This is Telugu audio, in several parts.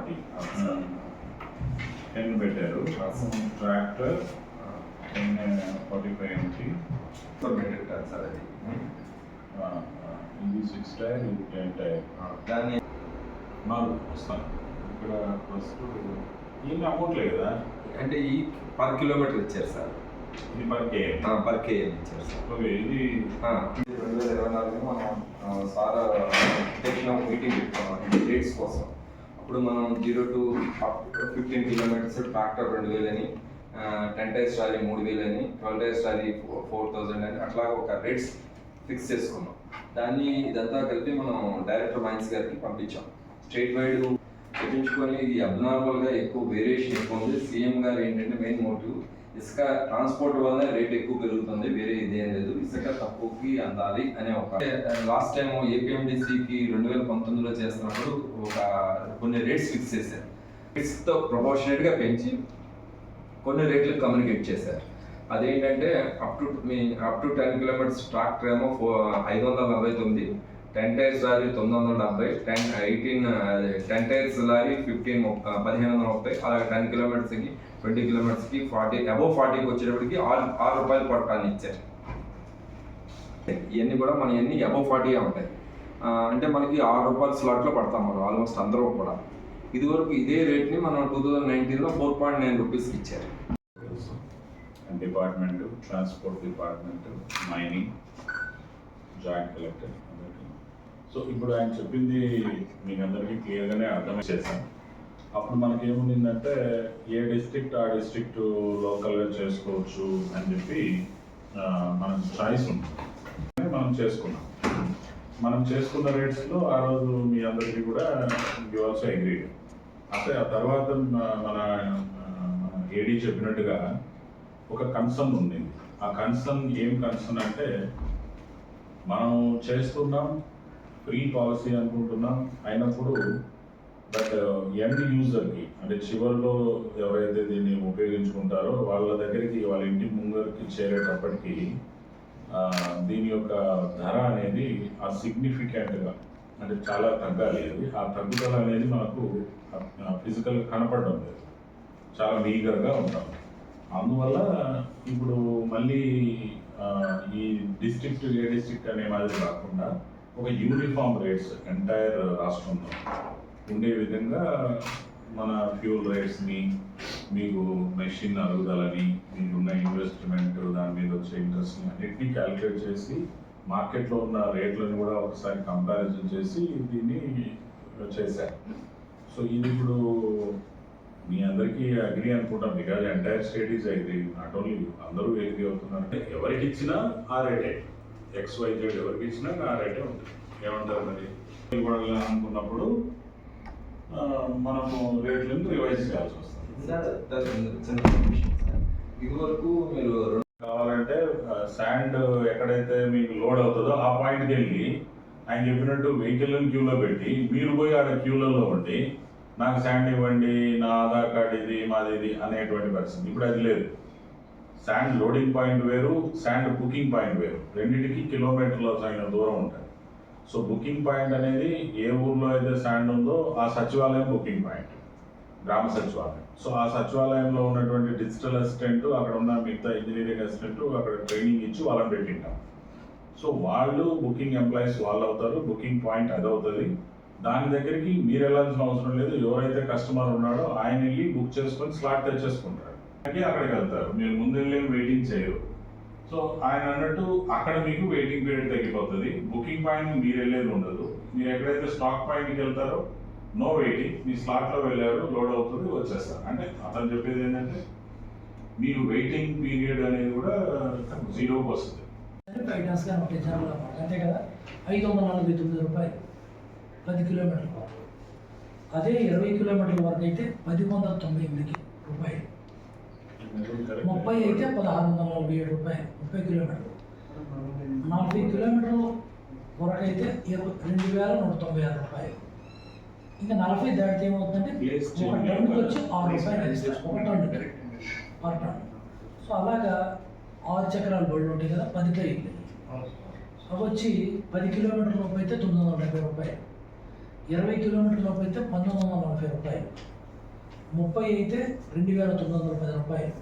ఫార్టీ టెన్ పెట్టారు. Tractor ten forty five MT ton sir అది ఇది సిక్స్ టైర్ ఇది టెన్ టైర్ దాన్ని నాలుగు వస్తాను ఇక్కడ ఫస్ట్ ఏమి అవ్వట్లేదు కదా అంటే ఈ పర్ కిలోమీటర్ ఇచ్చారు సార్ ఇది పర్ కే పర్ కేఎం ఇచ్చారు సార్ ఓకే ఇది రెండు వేల ఇరవై నాలుగులో మనం సార్ మీటింగ్ పెట్టుకున్నాం. డేట్స్ కోసం. అప్పుడు మనం zero to fifteen kilometres tractor రెండు వేలని టెన్ టైర్స్ ట్రాలీ మూడు వేలని twelve tyres trolley four thousand అని అట్లా ఒక రేట్స్ ఫిక్స్ చేసుకున్నాం. దాన్ని ఇదంతా కలిపి మనం డైరెక్టర్ మైన్స్ గారికి పంపించాం. స్టేట్ వైడ్ తెప్పించుకొని ఇది అబ్నార్మల్గా ఎక్కువ వేరియేషన్ ఎక్కువ ఉంది. సీఎం గారు ఏంటంటే మెయిన్ మోటివ్ ఇసుక ట్రాన్స్పోర్ట్ వల్ల రేట్ ఎక్కువ పెరుగుతుంది. వేరే ఇదేం లేదు. ఇసుక తక్కువకి అందాలి అనే ఒక లాస్ట్ టైం ఏపీఎండిసికి రెండు వేల పంతొమ్మిదిలో చేస్తున్నప్పుడు ఒక కొన్ని రేట్స్ ఫిక్స్ చేశారు. రేట్స్తో ప్రపోర్షనేట్గా పెంచి కొన్ని రేట్లు కమ్యూనికేట్ చేశారు. అదేంటంటే up to me up to ten kilometres tractor ఏమో ఫో ఐదు వందల నలభై తొమ్మిది. టెన్ టైర్స్ లారీ తొమ్మిది వందల డెబ్బై ten eighteen ten tyres lorry fifteen పదిహేను వందల ముప్పై అలాగే టెన్ కిలోమీటర్స్కి ట్వంటీ కిలోమీటర్స్కి ఫార్టీ అబౌవ్ ఫార్టీకి వచ్చేటప్పటికి ఆరు ఆరు రూపాయలు పట్టాలని ఇచ్చారు. ఇవన్నీ కూడా మన ఇవన్నీ అబౌవ్ ఫార్టీ ఉంటాయి. అంటే మనకి ఆరు రూపాయల స్లాట్లో పడతాం మనం ఆల్మోస్ట్ అందరూ కూడా. ఇదివరకు ఇదే రేట్ని మనం టూ థౌజండ్ నైన్టీన్లో ఫోర్ పాయింట్ నైన్ రూపీస్కి ఇచ్చారు. Department transport department mining. Joint collector so ఇప్పుడు ఆయన చెప్పింది మీకు అందరికీ క్లియర్గానే అర్థం చేశాను. అప్పుడు మనకి ఏముండిందంటే ఏ డిస్ట్రిక్ట్ ఆ డిస్ట్రిక్ట్ లోకల్గా చేసుకోవచ్చు అని చెప్పి ఆ, మన చాయిస్ ఉంటుంది. మనం చేసుకున్నాం. మనం చేసుకున్న రేట్స్లో ఆ రోజు మీ అందరికీ కూడా యూ ఆల్సో అగ్రీ అంటే ఆ తర్వాత మన మన ఏడీ చెప్పినట్టుగా ఒక కన్సర్న్ ఉంది ఆ కన్సర్న్ ఏం కన్సర్న్ అంటే మనం చేస్తున్నాం ఫ్రీ పాలసీ అనుకుంటున్నాం. అయినప్పుడు బట్ ఎండ్ యూజర్కి అంటే చివరిలో ఎవరైతే దీన్ని ఉపయోగించుకుంటారో వాళ్ళ దగ్గరికి వాళ్ళ ఇంటి ముంగరికి చేరేటప్పటికీ దీని యొక్క ధర అనేది ఆ సిగ్నిఫికెంట్గా అంటే చాలా తగ్గాలి అది. ఆ తగ్గుదల అనేది మనకు ఫిజికల్గా కనపడడం లేదు. చాలా మీగర్గా ఉంటాం. అందువల్ల ఇప్పుడు మళ్ళీ ఈ డిస్ట్రిక్ట్ ఏ డిస్ట్రిక్ట్ అనే మాదిరి కాకుండా ఒక యూనిఫామ్ రేట్స్ ఎంటైర్ రాష్ట్రంలో ఉండే విధంగా మన ఫ్యూల్ రేట్స్ని మీకు మెషిన్ అరుగుదలని మీకున్న ఇన్వెస్ట్మెంట్ దాని మీద వచ్చే ఇంట్రెస్ట్ని అన్నిటినీ క్యాలిక్యులేట్ చేసి మార్కెట్లో ఉన్న రేట్లను కూడా ఒకసారి కంపారిజన్ చేసి దీన్ని చేశారు. సో ఇది ఇప్పుడు మీ అందరికీ అగ్రి అనుకుంటాం. Because entire state is agri not only అందరూ అగ్రి అవుతున్నారు అంటే ఎవరికి ఇచ్చినా ఆ రేటే ఎక్స్ వై జెడ్ ఎవరికి ఇచ్చినా ఆ రేటే ఉంటుంది. ఏమంటారు మరి? అనుకున్నప్పుడు మనము రేట్లను రివైజ్ చేయాల్సి వస్తుంది. సార్ ఇదివరకు మీరు రెండు కావాలంటే శాండ్ ఎక్కడైతే మీకు లోడ్ అవుతుందో ఆ పాయింట్కి వెళ్ళి ఆయన చెప్పినట్టు వెహికల్ క్యూలో పెట్టి మీరు పోయి ఆడ క్యూలలో ఉండి నాకు శాండ్ ఇవ్వండి నా ఆధార్ కార్డ్ ఇది మాది ఇది అనేటువంటి పరిస్థితి. ఇప్పుడు అది లేదు. శాండ్ లోడింగ్ పాయింట్ వేరు శాండ్ బుకింగ్ పాయింట్ వేరు. రెండింటికి కిలోమీటర్ల అయిన దూరం ఉంటుంది సో బుకింగ్ పాయింట్ అనేది ఏ ఊర్లో అయితే శాండ్ ఉందో ఆ సచివాలయం బుకింగ్ పాయింట్ గ్రామ సచివాలయం. సో ఆ సచివాలయంలో ఉన్నటువంటి డిజిటల్ అసిస్టెంట్ అక్కడ ఉన్న మిగతా ఇంజనీరింగ్ అసిస్టెంట్ అక్కడ ట్రైనింగ్ ఇచ్చి వాళ్ళని పెట్టింటాం. సో వాళ్ళు బుకింగ్ ఎంప్లాయీస్ వాళ్ళు అవుతారు బుకింగ్ పాయింట్ అది అవుతుంది దాని దగ్గరికి మీరు వెళ్ళాల్సిన అవసరం లేదు. ఎవరైతే కస్టమర్ ఉన్నాడో ఆయన వెళ్ళి బుక్ చేసుకొని స్లాట్ తెచ్చేసుకుంటారు. అలాగే అక్కడికి వెళ్తారు. మీరు ముందు వెళ్ళి వెయిటింగ్ చేయరు. సో ఆయన అన్నట్టు అక్కడ మీకు వెయిటింగ్ పీరియడ్ తగ్గిపోతుంది. బుకింగ్ పాయింట్ మీరు వెళ్ళేది ఉండదు. మీరు ఎక్కడైతే స్టాక్ పాయింట్కి వెళ్తారో నో వెయిటింగ్ మీ స్లాట్లో వెళ్ళారు లోడ్ అవుతుంది వచ్చేస్తారు. అంటే అతను చెప్పేది ఏంటంటే మీరు వెయిటింగ్ పీరియడ్ అనేది కూడా జీరోకి వస్తుంది ఫైనాన్స్గా ఉంటాయి అంతే కదా? ఐదు వందల నలభై తొమ్మిది రూపాయలు. పది కిలోమీటర్ల. వరకు అదే ఇరవై కిలోమీటర్ల వరకు అయితే పది వందల తొంభై ఎనిమిది రూపాయలు ముప్పై అయితే పదహారు వందల నలభై ఏడు రూపాయలు ముప్పై కిలోమీటర్లు. నలభై కిలోమీటర్ల వరకు అయితే ఇరవై రెండు వేల నూట తొంభై ఆరు రూపాయలు. ఇంకా నలభై దాటితే ఏమవుతుందంటే ఒక టన్నుకి వచ్చి ఆరు రూపాయలు ఎక్స్ట్రా ఒక టన్ను పర్ టన్ సో అలాగా ఆరు చక్రాల బళ్ళు ఉంటాయి కదా పది టైర్లు అవి వచ్చి పది కిలోమీటర్ల లోపు అయితే తొమ్మిది వందల డెబ్బై రూపాయలు. ఇరవై కిలోమీటర్ల లోపు అయితే పంతొమ్మిది వందల నలభై రూపాయలు. ముప్పై అయితే రెండు వేల తొమ్మిది వందల పది రూపాయలు.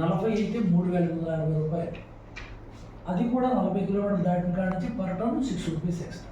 నలభై అయితే మూడు వేల ఎనిమిది వందల ఎనభై రూపాయలు. అది కూడా నలభై కిలోమీటర్లు దాటిన కాడ నుంచి per ton six rupees extra.